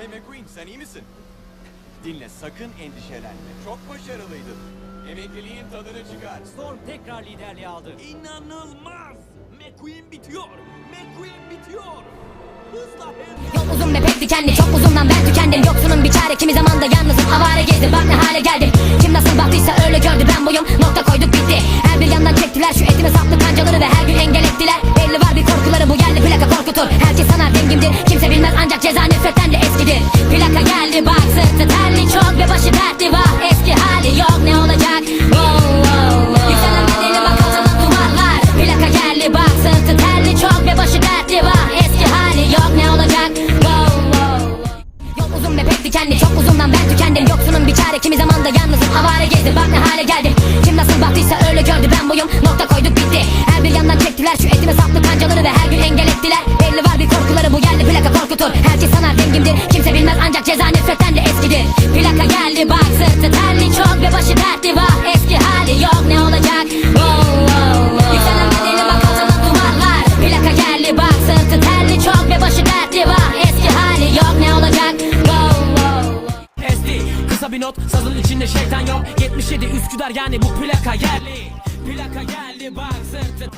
Hey McQueen sen iyi misin? Dinle sakın endişelenme. Çok başarılıydın. Emekliliğin tadını çıkar. Storm tekrar liderliği aldı. İnanılmaz! McQueen bitiyor! McQueen bitiyor! Hızla hem Yol uzun ve pek dikenli Çok uzundan ben tükendim Yoksunun bir çare kimi zaman da yalnızım Avare gezdim bak ne hale geldim Kim nasıl baktıysa öyle gördü ben buyum Nokta koyduk bitti Her bir yandan çektiler Şu etime saplı kancaları ve her gün engel ettiler Belli var bir korkuları bu geldi plaka korkutur Herkes sanar dengimdir Kimse bilmez ancak ceza nefretten de eskidir Plaka geldi bak sırtı terli çok Ve başı dertli. Var eski hali yok ne olacak? Wow, wow, wow. Yükselen bak alçalan duvarlar. Plaka geldi bak sırtı çok Ve başı dertli. Var eski hali yok ne olacak? Wow, uzun ve pek Çok uzundan ben tükendim. Yoksunun bir çare kimi zaman da yalnızım. Avare gezdim bak ne hale geldim. Kim nasıl baktıysa öyle gördü ben buyum. Nokta eskidir Plaka geldi bak sırtı terli çok Ve başı dertli. Var eski hali yok ne olacak? Wow, wow, wow. Yükselen bedeni bak duvarlar. Plaka geldi bak sırtı terli çok Ve başı dertli. Eski hali yok ne olacak? Wow, wow, wow. Kısa bir not sazın içinde şeytan yok. 77 Üsküdar yani bu plaka yerli Plaka geldi bak sırtı